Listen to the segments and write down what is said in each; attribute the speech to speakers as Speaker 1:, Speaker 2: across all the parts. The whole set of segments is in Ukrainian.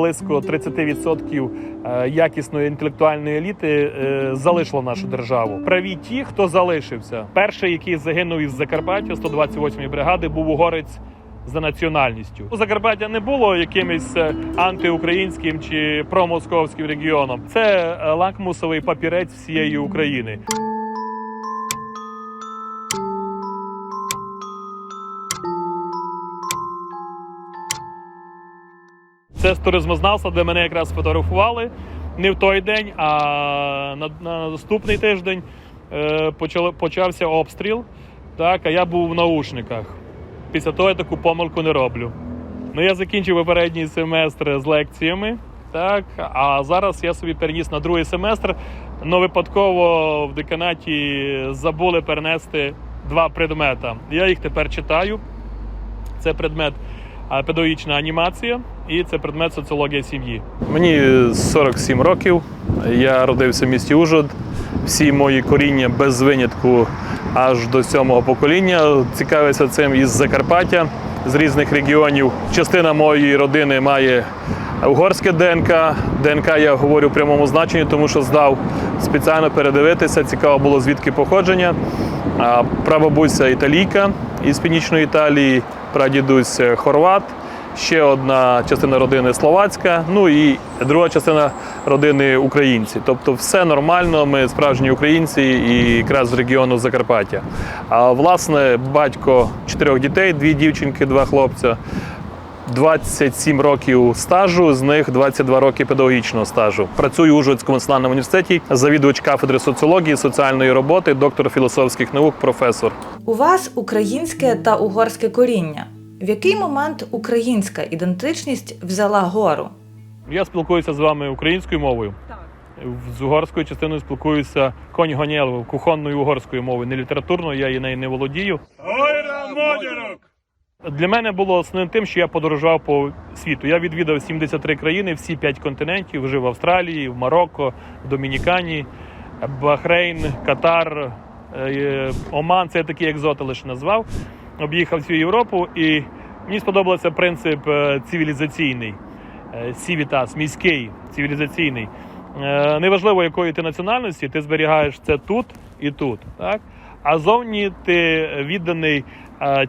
Speaker 1: близько 30% е, якісної інтелектуальної еліти е, залишило нашу державу. Праві ті, хто залишився. Перший, який загинув із Закарпаття, 128-ї бригади, був угорець за національністю. у Закарпаття не було якимось е, антиукраїнським чи промосковським регіоном. Це лакмусовий папірець всієї України. Це з туризмознавства, де мене якраз фотографували не в той день, а на, на наступний тиждень е, почали, почався обстріл. Так, а я був в наушниках. Після того я таку помилку не роблю. Ну, я закінчив попередній семестр з лекціями. Так, а зараз я собі переніс на другий семестр. Но випадково в деканаті забули перенести два предмета. Я їх тепер читаю. Це предмет педагогічна анімація і це предмет соціологія сім'ї. Мені 47 років. Я родився в місті Ужгород. Всі мої коріння без винятку аж до сьомого покоління. Цікавився цим із Закарпаття, з різних регіонів. Частина моєї родини має угорське ДНК. ДНК я говорю в прямому значенні, тому що здав спеціально передивитися. Цікаво було звідки походження. Прабабуся італійка із північної Італії, прадідусь хорват. Ще одна частина родини словацька, ну і друга частина родини українці. Тобто, все нормально. Ми справжні українці і якраз з регіону Закарпаття. А власне, батько чотирьох дітей, дві дівчинки, два хлопця. 27 років стажу, з них 22 роки педагогічного стажу. Працюю у Ужгородському національному університеті, завідувач кафедри соціології, соціальної роботи, доктор філософських наук, професор.
Speaker 2: У вас українське та угорське коріння. В який момент українська ідентичність взяла гору?
Speaker 1: Я спілкуюся з вами українською мовою. З угорською частиною спілкуюся конь гонєл кухонною угорською мовою, не літературною, я її нею не володію. Для мене було основним тим, що я подорожував по світу. Я відвідав 73 країни, всі 5 континентів, жив в Австралії, в Марокко, в Домінікані, Бахрейн, Катар, е, Оман. Це такі екзоти лише назвав. Об'їхав всю Європу, і мені сподобався принцип е, цивілізаційний. Е, Сівітас, міський, цивілізаційний. Е, Неважливо, якої ти національності, ти зберігаєш це тут і тут. Так? А зовні ти відданий е,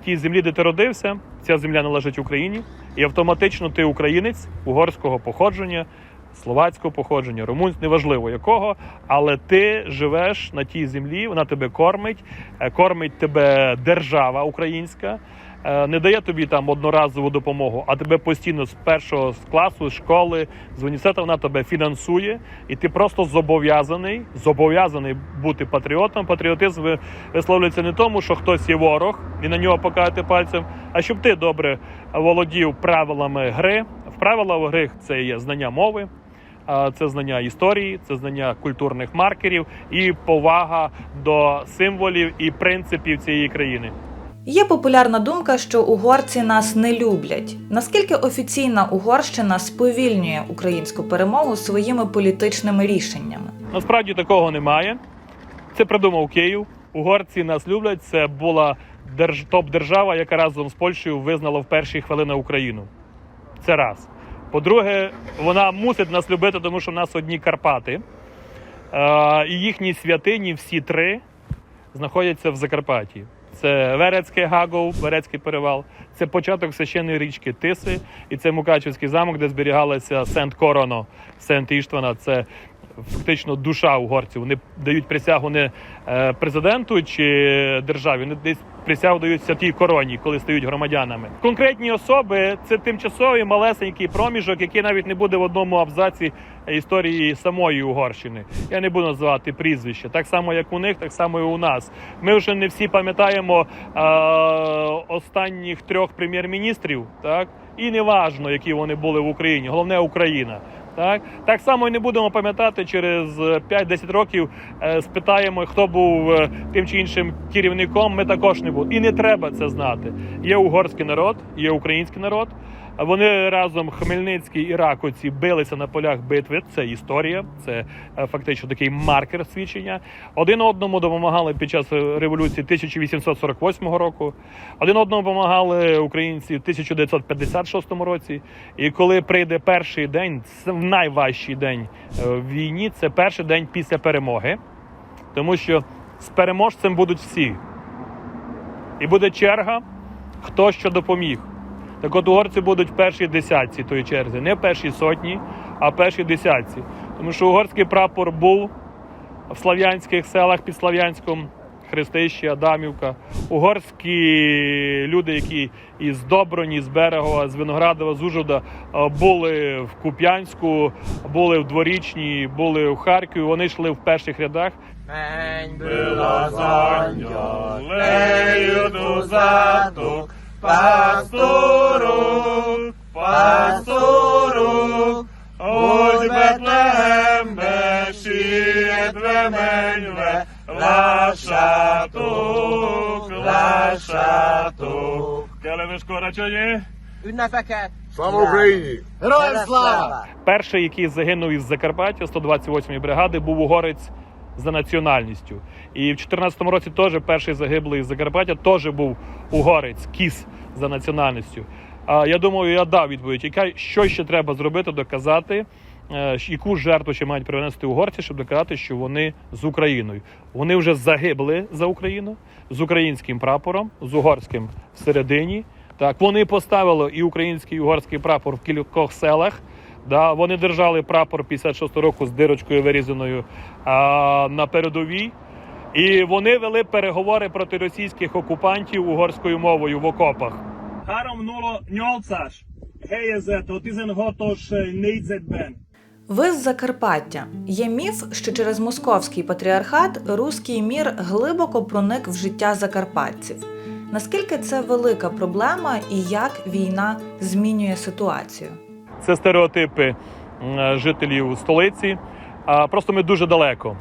Speaker 1: тій землі, де ти родився. Ця земля належить Україні, і автоматично ти українець угорського походження, словацького походження, румунського, неважливо якого, але ти живеш на тій землі, вона тебе кормить, е, кормить тебе держава українська. Е, Не дає тобі там одноразову допомогу, а тебе постійно з першого класу, з школи, з університету вона тебе фінансує, і ти просто зобов'язаний зобов'язаний бути патріотом. Патріотизм висловлюється не тому, що хтось є ворог і на нього показати пальцем, а щоб ти добре володів правилами гри. В правила гри це є знання мови. Це знання історії, це знання культурних маркерів і повага до символів і принципів цієї країни.
Speaker 2: Є популярна думка, що угорці нас не люблять. Наскільки офіційна Угорщина сповільнює українську перемогу своїми політичними рішеннями?
Speaker 1: Насправді такого немає. Це придумав Київ. Угорці нас люблять. Це була держ... топ-держава, яка разом з Польщею визнала в перші хвилини Україну. Це раз. По-друге, вона мусить нас любити, тому що в нас одні Карпати. Е, і їхні святині, всі три, знаходяться в Закарпатті. Це Верецьке Гагов, Верецький перевал, це початок священної річки Тиси, і це Мукачівський замок, де зберігалася Сент Короно, Сент Іштвана. Це фактично душа угорців. Вони дають присягу не е, президенту чи державі, вони десь присягу дають святій короні, коли стають громадянами. Конкретні особи це тимчасовий малесенький проміжок, який навіть не буде в одному абзаці історії самої Угорщини. Я не буду називати прізвище. Так само, як у них, так само і у нас. Ми вже не всі пам'ятаємо е, останніх трьох прем'єр-міністрів, так і не важно, які вони були в Україні. Головне Україна. Так так само і не будемо пам'ятати через е, 5-10 років. е, Спитаємо, хто був е, тим чи іншим керівником. Ми також не будемо. І не треба це знати. Є угорський народ, є український народ. Вони разом Хмельницький і Раковці билися на полях битви. Це історія, це е, фактично такий маркер свідчення. Один одному допомагали під час революції 1848 року. Один одному допомагали українці в 1956 році. І коли прийде перший день, найважчий день е, в війні, це перший день після перемоги, тому що з переможцем будуть всі. І буде черга, хто що допоміг. Так от угорці будуть в першій десятці тої черзі, не в першій сотні, а в першій десятці. Тому що угорський прапор був в слав'янських селах під Слав'янськом, Хрестище, Адамівка. Угорські люди, які із Доброні, з Берегова, з Виноградова, з Ужгорода е, були в Куп'янську, були в Дворічній, були в Харкові. Вони йшли в перших рядах.
Speaker 3: Mennyből az angyal pásztorok, pásztorok, hogy Betlehembe sietve menve, lássátok, lássátok.
Speaker 1: Келемеш Корачоні.
Speaker 4: Ünnepeket!
Speaker 3: Слава Україні!
Speaker 4: Героям слава!
Speaker 1: Перший, який загинув із Закарпаття 128-ї бригади, був угорець за національністю. І в 2014 році теж перший загиблий із Закарпаття теж був угорець, кіс за національністю. А я думаю, я дав відповідь, яка що ще треба зробити, доказати, е, яку жертву ще мають принести угорці, щоб доказати, що вони з Україною. Вони вже загибли за Україну з українським прапором, з угорським всередині. Так, вони поставили і український і угорський прапор в кількох селах. Да, вони держали прапор 56 року з дирочкою вирізаною а, на передовій. І вони вели переговори проти російських окупантів угорською мовою в окопах.
Speaker 5: 308-as helyezett a 16-os.
Speaker 2: Ви з Закарпаття. Є міф, що через московський патріархат руський мір глибоко проник в життя закарпатців. Наскільки це велика проблема і як війна змінює ситуацію?
Speaker 1: Це стереотипи жителів столиці. Просто ми дуже далеко.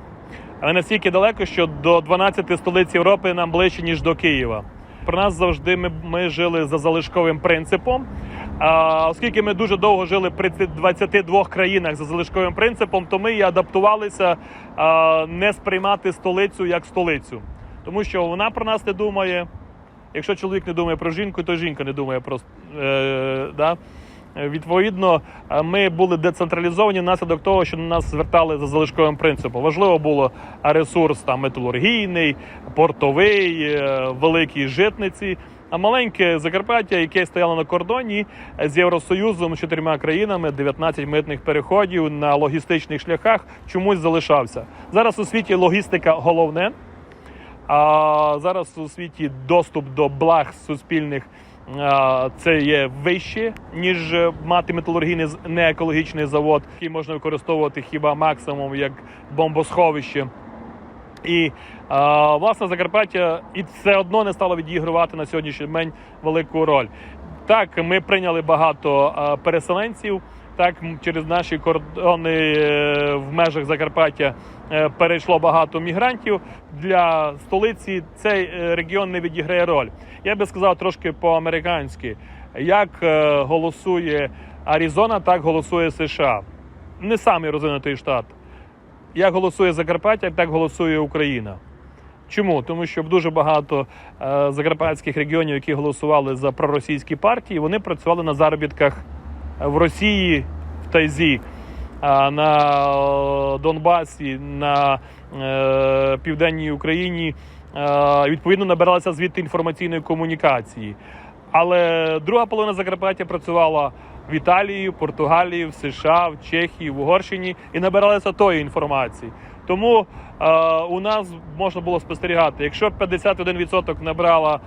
Speaker 1: Але настільки далеко, що до 12 столиць Європи нам ближче, ніж до Києва. Про нас завжди ми, ми жили за залишковим принципом. А, оскільки ми дуже довго жили при 22 країнах за залишковим принципом, то ми і адаптувалися а, не сприймати столицю як столицю. Тому що вона про нас не думає. Якщо чоловік не думає про жінку, то жінка не думає про е, да? Е, Відповідно, е, ми були децентралізовані внаслідок того, що на нас звертали за залишковим принципом. Важливо було ресурс там металургійний, портовий, е, великі житниці. А маленьке Закарпаття, яке стояло на кордоні з Євросоюзом з чотирма країнами, 19 митних переходів на логістичних шляхах, чомусь залишався. Зараз у світі логістика головне. А зараз у світі доступ до благ суспільних це є вище, ніж е, мати металургійний неекологічний завод, який можна використовувати хіба максимум як бомбосховище. І а, власне Закарпаття і все одно не стало відігрувати на сьогоднішній день велику роль. Так, ми прийняли багато переселенців. Так, через наші кордони е, в межах Закарпаття е, перейшло багато мігрантів. Для столиці цей е, регіон не відіграє роль. Я би сказав трошки по-американськи. Як голосує Аризона, так голосує США. Не самий розвинутий штат. Як голосує Закарпаття, так голосує Україна. Чому? Тому що дуже багато е, закарпатських регіонів, які голосували за проросійські партії, вони працювали на заробітках в Росії, в Тайзі, на е, Донбасі, на е, південній Україні. Е, відповідно, набиралися звідти інформаційної комунікації. Але друга половина Закарпаття працювала в Італії, в Португалії, в США, в Чехії, в Угорщині і набиралися тої інформації. Тому е, у нас можна було спостерігати, якщо 51% набрала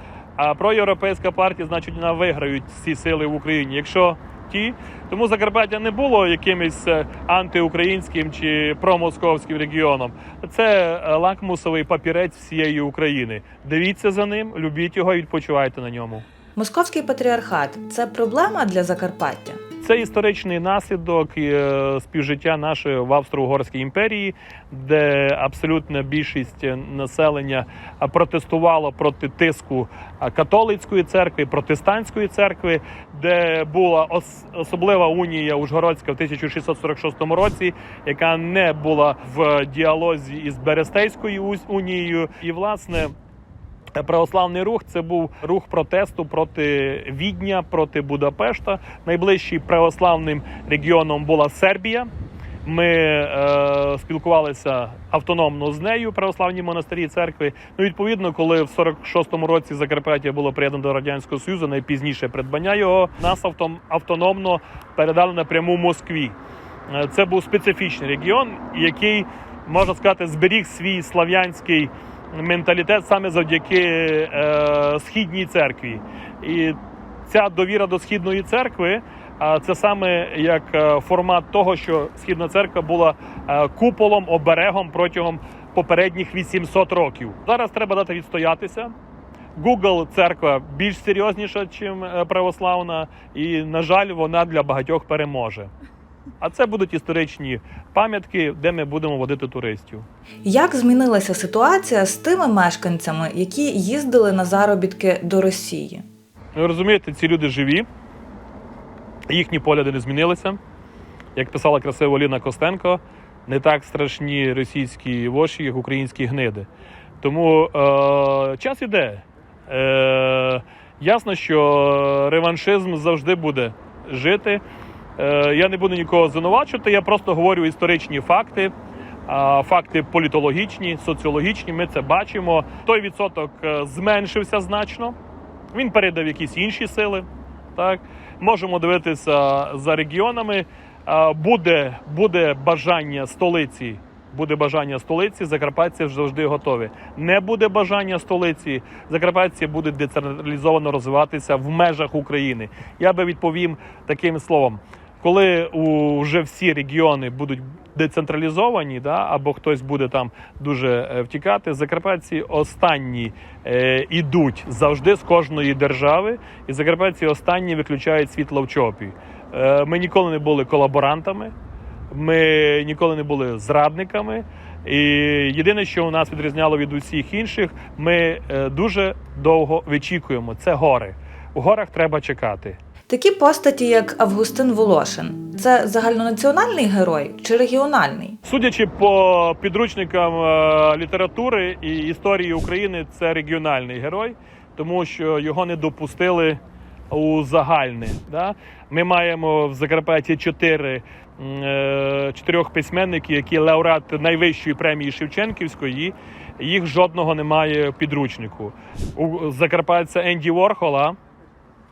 Speaker 1: проєвропейська партія, значить вона виграють ці сили в Україні. Якщо ті, тому Закарпаття не було якимось е, антиукраїнським чи промосковським регіоном. Це е, лакмусовий папірець всієї України. Дивіться за ним, любіть його і відпочивайте на ньому.
Speaker 2: Московський патріархат це проблема для Закарпаття.
Speaker 1: Це історичний наслідок е, співжиття нашої в Австро-Угорській імперії, де абсолютна більшість населення протестувало проти тиску католицької церкви, протестантської церкви, де була особлива унія Ужгородська в 1646 році, яка не була в діалозі із Берестейською унією, і власне. Православний рух це був рух протесту проти Відня, проти Будапешта. Найближчим православним регіоном була Сербія. Ми е, спілкувалися автономно з нею, православні монастирі церкви. Ну, відповідно, коли в 46-му році Закарпаття було приєднано до радянського союзу, найпізніше придбання його нас автономно передали напряму Москві. Е, Це був специфічний регіон, який можна сказати зберіг свій слав'янський менталітет саме завдяки е, східній церкві. І ця довіра до східної церкви. Це саме як е, формат того, що східна церква була е, куполом, оберегом протягом попередніх 800 років. Зараз треба дати відстоятися. Google церква більш серйозніша, ніж православна, і, на жаль, вона для багатьох переможе. А це будуть історичні пам'ятки, де ми будемо водити туристів.
Speaker 2: Як змінилася ситуація з тими мешканцями, які їздили на заробітки до Росії?
Speaker 1: Ви розумієте, ці люди живі, їхні погляди не змінилися. Як писала красиво Ліна Костенко, не так страшні російські воші, як українські гниди. Тому е, час іде. Е, ясно, що реваншизм завжди буде жити. Е, я не буду нікого звинувачувати, я просто говорю історичні факти. Факти політологічні, соціологічні, ми це бачимо. Той відсоток е, зменшився значно. Він передав якісь інші сили. Так можемо дивитися за регіонами. Буде, буде бажання столиці. Буде бажання столиці, закарпатці завжди готові. Не буде бажання столиці, закарпатці будуть децентралізовано розвиватися в межах України. Я би відповім таким словом: коли вже всі регіони будуть децентралізовані, да, або хтось буде там дуже е, втікати, закарпатці останні е, ідуть завжди з кожної держави, і закарпатці останні виключають світло в чопі. Е, ми ніколи не були колаборантами. Ми ніколи не були зрадниками. І єдине, що у нас відрізняло від усіх інших, ми е, дуже довго вичікуємо. Це гори. У горах треба чекати.
Speaker 2: Такі постаті, як Августин Волошин, це загальнонаціональний герой чи регіональний?
Speaker 1: Судячи по підручникам е, літератури і історії України, це регіональний герой, тому що його не допустили у загальне. Да? Ми маємо в Закарпатті чотири е, чотирьох письменників, які лауреати найвищої премії Шевченківської. Їх жодного немає в підручнику. У закарпатця Енді Ворхола.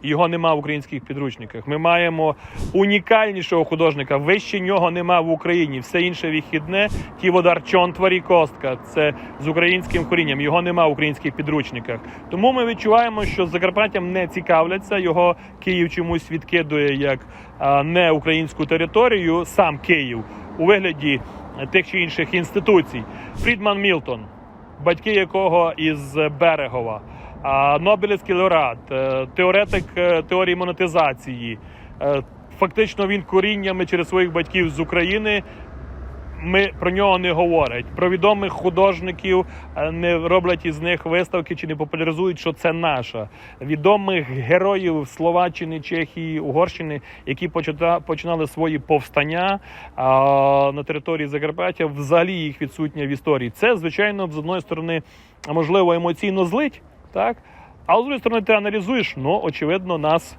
Speaker 1: Його нема в українських підручниках. Ми маємо унікальнішого художника. Вище нього нема в Україні. Все інше вихідне. Тіводар Чонтварі Костка. Це з українським корінням. Його нема в українських підручниках. Тому ми відчуваємо, що Закарпаттям не цікавляться. Його Київ чомусь відкидує як не українську територію. Сам Київ у вигляді тих чи інших інституцій. Фрідман Мілтон, батьки якого із Берегова. Нобелівський лауреат, е, теоретик е, теорії монетизації. Е, Фактично він коріннями через своїх батьків з України. Ми про нього не говорять. Про відомих художників не роблять із них виставки чи не популяризують, що це наша. Відомих героїв Словаччини, Чехії, Угорщини, які починали свої повстання на території Закарпаття, взагалі їх відсутня в історії. Це, звичайно, з одної сторони, можливо, емоційно злить, так? А з іншої сторони, ти аналізуєш, ну, очевидно, нас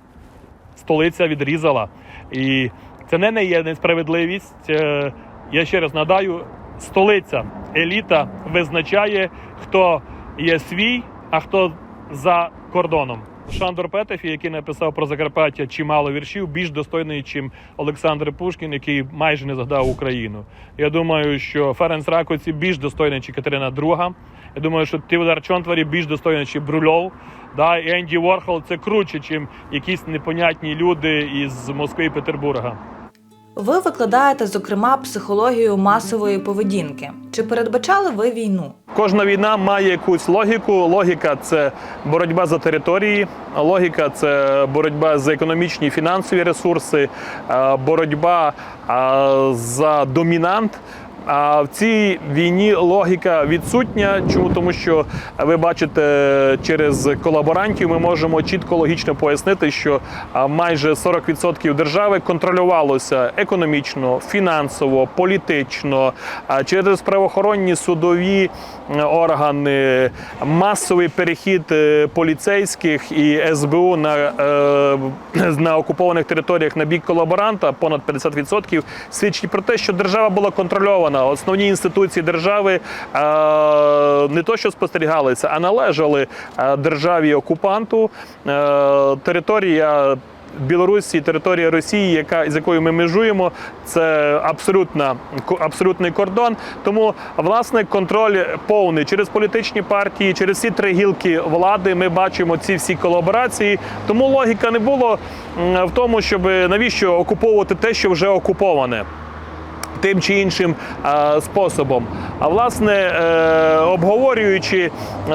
Speaker 1: столиця відрізала. І це не, є несправедливість. Е, Я ще раз нагадаю, столиця, еліта визначає, хто є свій, а хто за кордоном. Шандор Петефі, який написав про Закарпаття чимало віршів, більш достойний, ніж Олександр Пушкін, який майже не згадав Україну. Я думаю, що Ференс Ракоці більш достойний, ніж Катерина II. Я думаю, що Тіводар Чонтварі більш достойний, ніж Брульов. Да, і Енді Ворхол це круче, ніж якісь непонятні люди із Москви і Петербурга.
Speaker 2: Ви викладаєте, зокрема, психологію масової поведінки. Чи передбачали ви війну?
Speaker 1: Кожна війна має якусь логіку. Логіка це боротьба за території, логіка це боротьба за економічні фінансові ресурси, боротьба за домінант. А в цій війні логіка відсутня. Чому? Тому що ви бачите, через колаборантів ми можемо чітко логічно пояснити, що майже 40% держави контролювалося економічно, фінансово, політично, через правоохоронні судові е, органи, масовий перехід е, поліцейських і СБУ на, е, на окупованих територіях на бік колаборанта, понад 50%, свідчить про те, що держава була контрольована. Основні інституції держави е, не то, що спостерігалися, а належали е, державі окупанту. Е, Територія Білорусі, територія Росії, яка з якою ми межуємо, це абсолютна абсолютний кордон. Тому власне контроль повний через політичні партії, через всі три гілки влади. Ми бачимо ці всі колаборації. Тому логіка не було в тому, щоб навіщо окуповувати те, що вже окуповане тим чи іншим е, способом. А власне, е, обговорюючи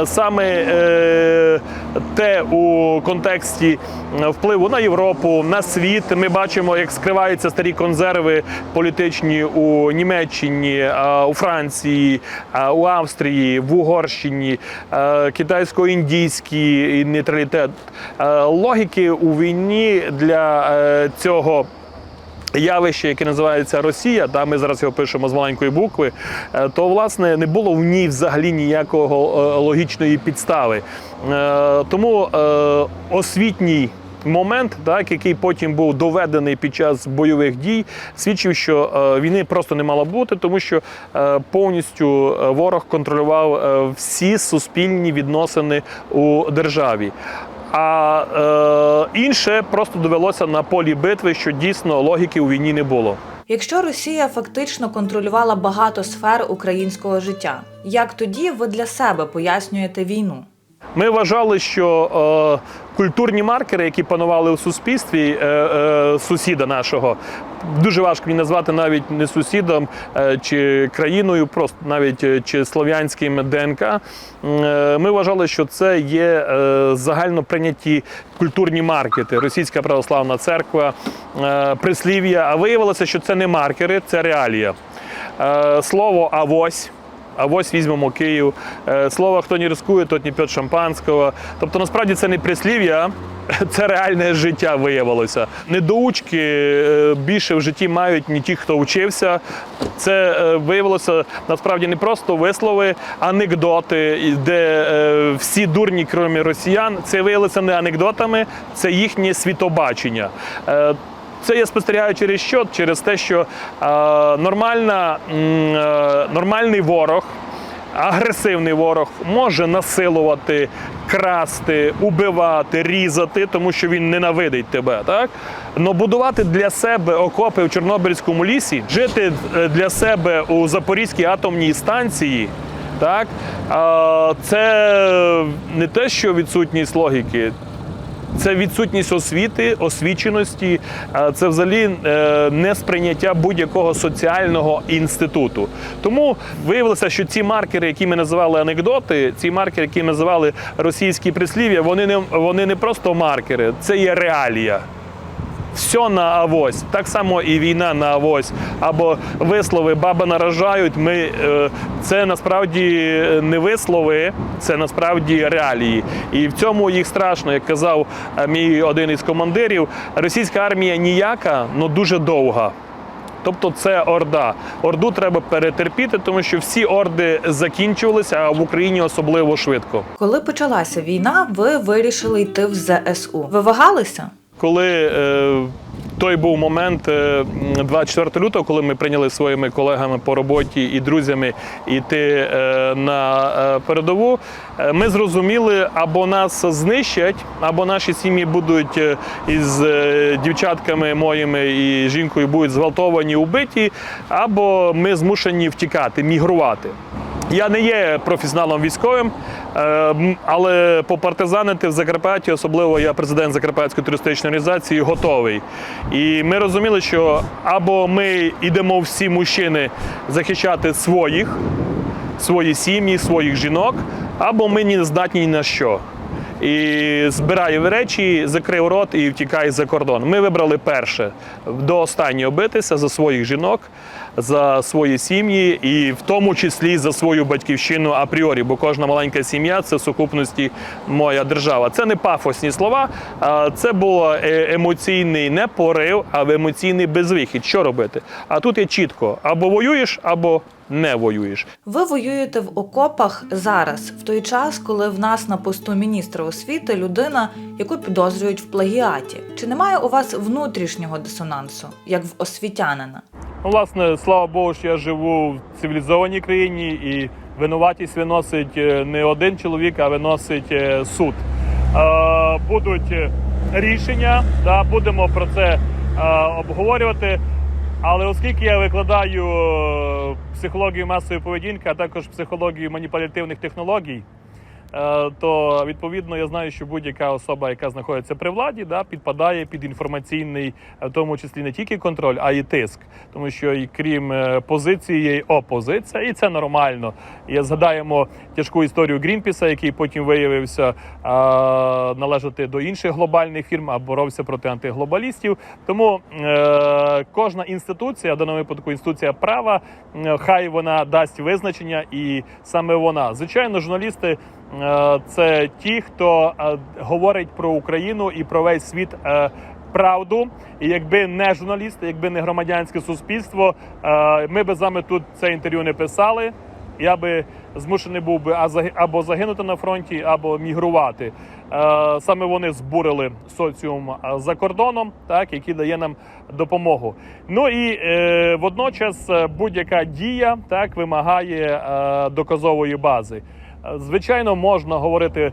Speaker 1: саме е, те у контексті впливу на Європу, на світ, ми бачимо, як скриваються старі консерви політичні у Німеччині, у Франції, у Австрії, в Угорщині, китайсько-індійський нейтралітет. Логіки у війні для цього явище, яке називається Росія, да, ми зараз його пишемо з маленької букви, е, то власне не було в ній взагалі ніякого е, логічної підстави. Е, Тому освітній. Момент, так, який потім був доведений під час бойових дій, свідчив, що е, війни просто не мало бути, тому що е, повністю ворог контролював е, всі суспільні відносини у державі. А е, інше просто довелося на полі битви, що дійсно логіки у війні не було.
Speaker 2: Якщо Росія фактично контролювала багато сфер українського життя, як тоді ви для себе пояснюєте війну?
Speaker 1: Ми вважали, що е, культурні маркери, які панували у суспільстві е, е, сусіда нашого, дуже важко мені назвати навіть не сусідом е, чи країною, просто навіть е, чи слов'янським ДНК. Е, ми вважали, що це є е, загально прийняті культурні маркети. Російська православна церква, е, прислів'я. А виявилося, що це не маркери, це реалія. Е, слово авось. А ось візьмемо Київ. Е, Слово, хто не рискує, тот не п'є шампанського. Тобто, насправді це не прислів'я, це реальне життя виявилося. Недоучки е, більше в житті мають не ті, хто вчився. Це е, виявилося насправді не просто вислови, анекдоти, де всі дурні, крім росіян. Це виявилося не анекдотами, це їхнє світобачення. Це я спостерігаю через що? Через те, що е, нормальна, е, нормальний ворог, агресивний ворог може насилувати, красти, убивати, різати, тому що він ненавидить тебе. Так? Но будувати для себе окопи в Чорнобильському лісі, жити е, для себе у Запорізькій атомній станції. Так, е, це не те, що відсутність логіки, це відсутність освіти, освіченості, е, це взагалі не несприйняття будь-якого соціального інституту. Тому виявилося, що ці маркери, які ми називали анекдоти, ці маркери, які ми називали російські прислів'я, вони не вони не просто маркери, це є реалія. Все на авось, так само і війна на авось. Або вислови баба наражають. Ми е, це насправді не вислови, це насправді реалії. І в цьому їх страшно, як казав е, мій один із командирів. Російська армія ніяка, але дуже довга. Тобто це орда. Орду треба перетерпіти, тому що всі орди закінчувалися, а в Україні особливо швидко.
Speaker 2: Коли почалася війна, ви вирішили йти в ЗСУ. Ви вагалися?
Speaker 1: Коли е, той був момент е, 24 лютого, коли ми прийняли своїми колегами по роботі і друзями йти е, на е, передову, е, ми зрозуміли, або нас знищать, або наші сім'ї будуть е, із е, дівчатками моїми і жінкою будуть зґвалтовані, убиті, або ми змушені втікати, мігрувати. Я не є професіоналом військовим. Е, Але попартизанити в Закарпатті, особливо я президент Закарпатської туристичної організації, готовий. І ми розуміли, що або ми йдемо всі мужчини захищати своїх, свої сім'ї, своїх жінок, або ми не здатні ні на що. І збирає речі, закрив рот і втікає за кордон. Ми вибрали перше до останнього битися за своїх жінок, за свої сім'ї, і в тому числі за свою батьківщину апріорі, бо кожна маленька сім'я це в сукупності моя держава. Це не пафосні слова, це був емоційний не порив, а емоційний безвихід. Що робити? А тут є чітко: або воюєш, або не воюєш.
Speaker 2: Ви воюєте в окопах зараз, в той час, коли в нас на посту міністра освіти людина, яку підозрюють в плагіаті. Чи немає у вас внутрішнього дисонансу, як в освітянина?
Speaker 1: Ну, власне, слава Богу, що я живу в цивілізованій країні і винуватість виносить е, не один чоловік, а виносить е, суд. Е, Будуть рішення, да, будемо про це е, обговорювати. Але оскільки я викладаю е, психологію масової поведінки, а також психологію маніпулятивних технологій, то відповідно я знаю, що будь-яка особа, яка знаходиться при владі, да, підпадає під інформаційний, е, в тому числі не тільки контроль, а й тиск, тому що і крім е, позиції є й опозиція, і це нормально. І згадаємо тяжку історію Грінпіса, який потім виявився е, належати до інших глобальних фірм, а боровся проти антиглобалістів. Тому е, кожна інституція, в даному випадку інституція права, е, хай вона дасть визначення, і саме вона. Звичайно, журналісти е, це ті, хто е, говорить про Україну і про весь світ. е, Правду, і якби не журналісти, якби не громадянське суспільство, е, ми би з вами тут це інтерв'ю не писали. Я би змушений був би або загинути на фронті, або мігрувати. Е, Саме вони збурили соціум е, за кордоном, так який дає нам допомогу. Ну і е, водночас е, будь-яка дія так вимагає е, доказової бази. Звичайно, можна говорити е,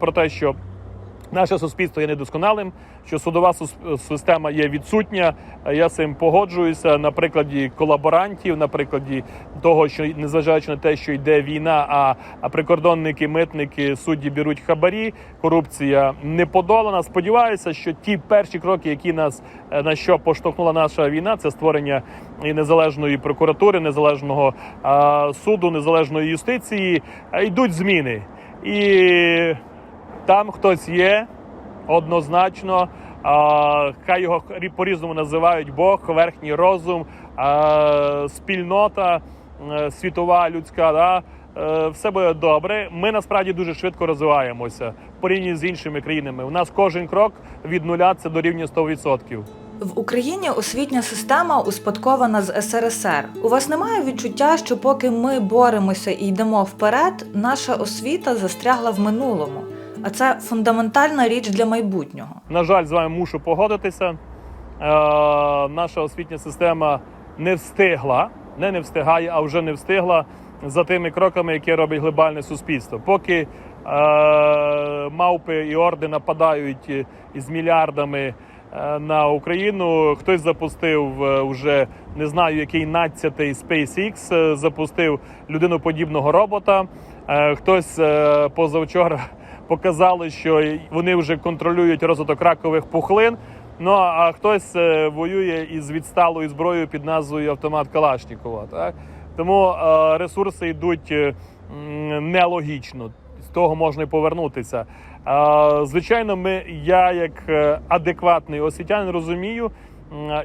Speaker 1: про те, що Наше суспільство є недосконалим, що судова система є відсутня. Я цим погоджуюся на прикладі колаборантів, на прикладі того, що незважаючи на те, що йде війна, а, а прикордонники, митники, судді беруть хабарі, корупція не подолана. Сподіваюся, що ті перші кроки, які нас е, на що поштовхнула наша війна, це створення і незалежної прокуратури, незалежного суду, незалежної юстиції, е, йдуть зміни. І там хтось є однозначно. А, хай його рі- по-різному називають Бог, верхній розум, а, спільнота е, світова, людська. Да? Е, Все буде добре. Ми насправді дуже швидко розвиваємося в порівнянні з іншими країнами. У нас кожен крок від нуля це дорівнює 100%.
Speaker 2: В Україні освітня система успадкована з СРСР. У вас немає відчуття, що поки ми боремося і йдемо вперед, наша освіта застрягла в минулому. А це фундаментальна річ для майбутнього.
Speaker 1: На жаль, з вами мушу погодитися. Е, наша освітня система не встигла, не не встигає, а вже не встигла за тими кроками, які робить глобальне суспільство. Поки е, мавпи і орди нападають е, із мільярдами е, на Україну, хтось запустив е, вже не знаю, який 12-й SpaceX, е, запустив людиноподібного робота. Е, хтось е, позавчора показали, що вони вже контролюють розвиток ракових пухлин. Ну а хтось е, воює із відсталою зброєю під назвою автомат Калашнікова. Так тому е, ресурси йдуть е, нелогічно. З того можна і повернутися. Звичайно, ми я як адекватний освітянин розумію.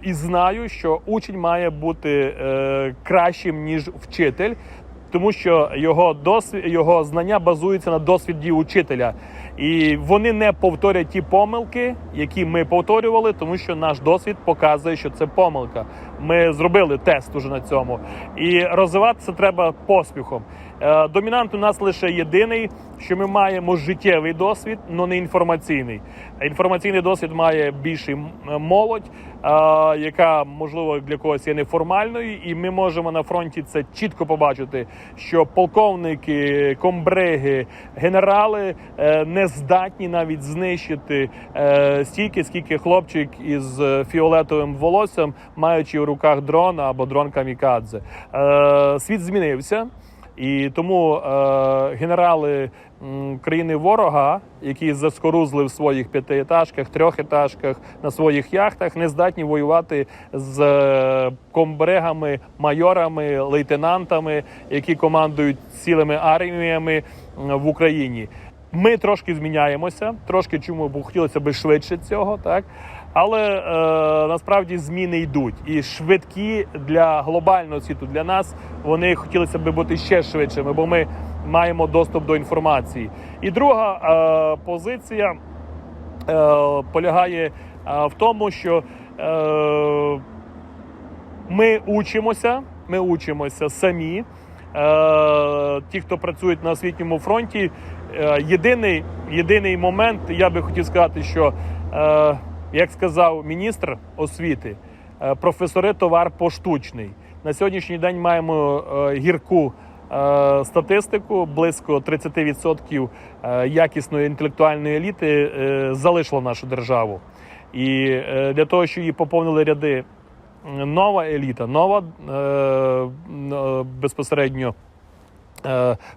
Speaker 1: І знаю, що учень має бути кращим ніж вчитель, тому що його досвід, його знання базуються на досвіді учителя, і вони не повторять ті помилки, які ми повторювали, тому що наш досвід показує, що це помилка. Ми зробили тест уже на цьому, і розвиватися треба поспіхом. Е, Домінант у нас лише єдиний, що ми маємо життєвий досвід, але не інформаційний. Інформаційний досвід має більший молодь, е, яка можливо для когось є неформальною, і ми можемо на фронті це чітко побачити, що полковники, комбриги, генерали е, не здатні навіть знищити стільки, скільки хлопчик із фіолетовим волоссям, маючи в руках дрон або дрон камікадзе. Світ змінився. І тому е, генерали м, країни ворога, які заскорузли в своїх п'ятиетажках, трьохетажках, на своїх яхтах, не здатні воювати з е, комбригами, майорами, лейтенантами, які командують цілими арміями в Україні. Ми трошки зміняємося, трошки чому бо хотілося б швидше цього, так але е, насправді зміни йдуть і швидкі для глобального світу. Для нас вони хотілося б бути ще швидшими, бо ми маємо доступ до інформації. І друга е, позиція е, полягає е, в тому, що е, ми учимося, ми учимося самі. Е, ті, хто працюють на освітньому фронті, е, єдиний, єдиний момент, я би хотів сказати, що, е, як сказав міністр освіти, е, професори товар поштучний. На сьогоднішній день маємо е, гірку е, статистику. Близько 30% е, якісної інтелектуальної еліти залишило нашу державу. І для того, щоб її поповнили ряди нова еліта, нова безпосередньо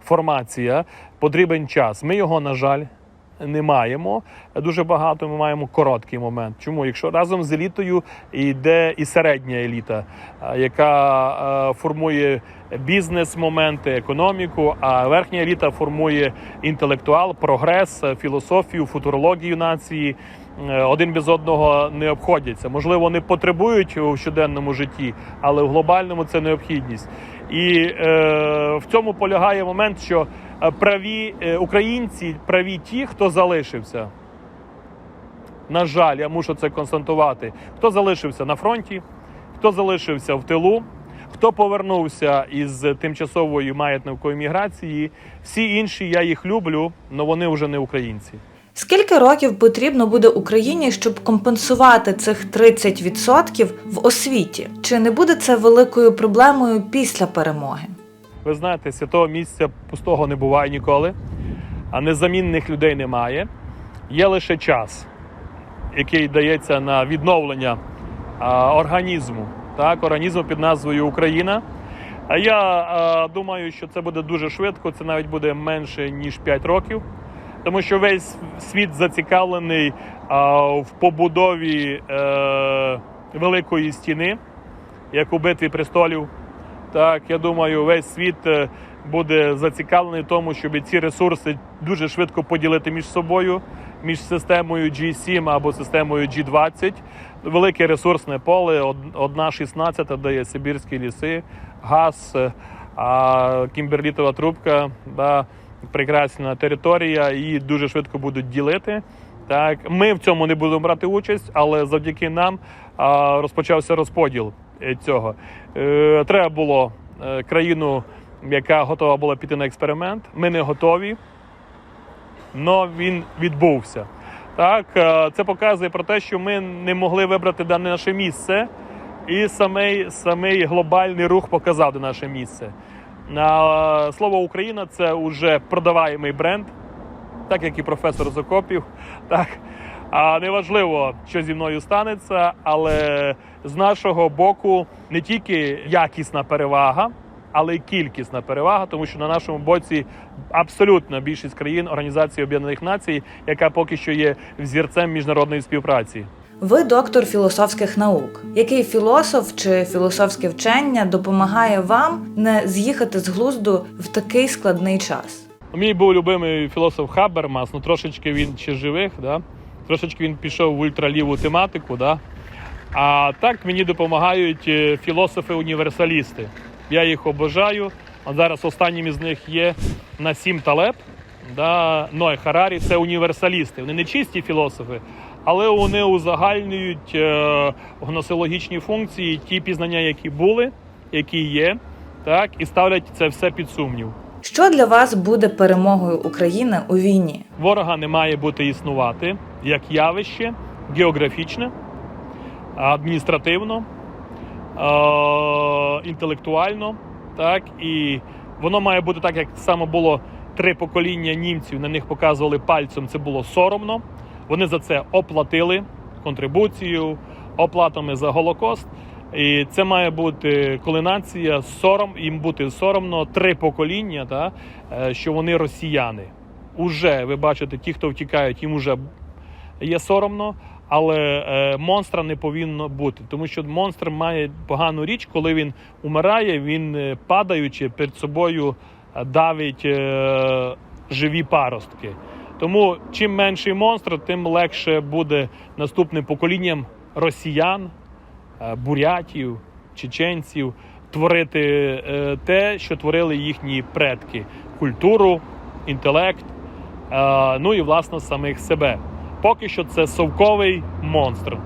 Speaker 1: формація, потрібен час. Ми його, на жаль, не маємо дуже багато. Ми маємо короткий момент. Чому? Якщо разом з елітою йде і середня еліта, е, яка е, формує бізнес-моменти, економіку, а верхня еліта формує інтелектуал, прогрес, філософію, футурологію нації. Е, Один без одного не обходяться. Можливо, не потребують у щоденному житті, але в глобальному це необхідність. І е, в цьому полягає момент, що праві е, українці праві ті, хто залишився. На жаль, я мушу це констатувати. Хто залишився на фронті, хто залишився в тилу, хто повернувся із тимчасової маятникової міграції. Всі інші я їх люблю, але вони вже не українці.
Speaker 2: Скільки років потрібно буде Україні, щоб компенсувати цих 30% в освіті? Чи не буде це великою проблемою після перемоги?
Speaker 1: Ви знаєте, святого місця пустого не буває ніколи, а незамінних людей немає. Є лише час, який дається на відновлення а, організму, так, організму під назвою Україна. А я а, думаю, що це буде дуже швидко, це навіть буде менше ніж 5 років, тому що весь світ зацікавлений а, в побудові е, великої стіни, як у битві престолів. Так, я думаю, весь світ е, буде зацікавлений в тому, щоб ці ресурси дуже швидко поділити між собою, між системою G7 або системою G20. Велике ресурсне поле, одна 16 дає Сибірські ліси, газ, е, а кімберлітова трубка, да, прекрасна територія, її дуже швидко будуть ділити. Так, ми в цьому не будемо брати участь, але завдяки нам а, розпочався розподіл цього. Е, треба було е, країну, яка готова була піти на експеримент. Ми не готові, але він відбувся. Так, е, це показує про те, що ми не могли вибрати дане наше місце, і самий, самий глобальний рух показав де наше місце. Слово Україна це вже продаваємий бренд, так як і професор Закопів. Так. А неважливо, що зі мною станеться, але з нашого боку не тільки якісна перевага, але й кількісна перевага, тому що на нашому боці абсолютна більшість країн Організації Об'єднаних Націй, яка поки що є взірцем міжнародної співпраці.
Speaker 2: Ви доктор філософських наук. Який філософ чи філософське вчення допомагає вам не з'їхати з глузду в такий складний час?
Speaker 1: Мій був любимий філософ Хабермас, ну трошечки він ще живих, да? Трошечки він пішов в ультраліву тематику. Да? А так мені допомагають е, філософи-універсалісти. Я їх обожаю. Зараз останнім із них є Насім Талеб, да? Ной Харарі. Це універсалісти. Вони не чисті філософи, але вони узагальнюють е, гносеологічні функції, ті пізнання, які були, які є, так, і ставлять це все під сумнів.
Speaker 2: Що для вас буде перемогою України у війні?
Speaker 1: Ворога не має бути існувати як явище географічне, адміністративно, інтелектуально. Так, і воно має бути так, як саме було три покоління німців. На них показували пальцем. Це було соромно. Вони за це оплатили контрибуцію, оплатами за Голокост. І це має бути кулінація, сором, їм бути соромно три покоління, та, е, що вони росіяни. Уже ви бачите, ті, хто втікають, їм уже є соромно, але е, монстра не повинно бути, тому що монстр має погану річ, коли він умирає, він е, падаючи перед собою давить живі паростки. Тому чим менший монстр, тим легше буде наступним поколінням росіян, бурятів, чеченців творити е, те, що творили їхні предки: культуру, інтелект, е, ну і власне самих себе. Поки що це совковий монстр.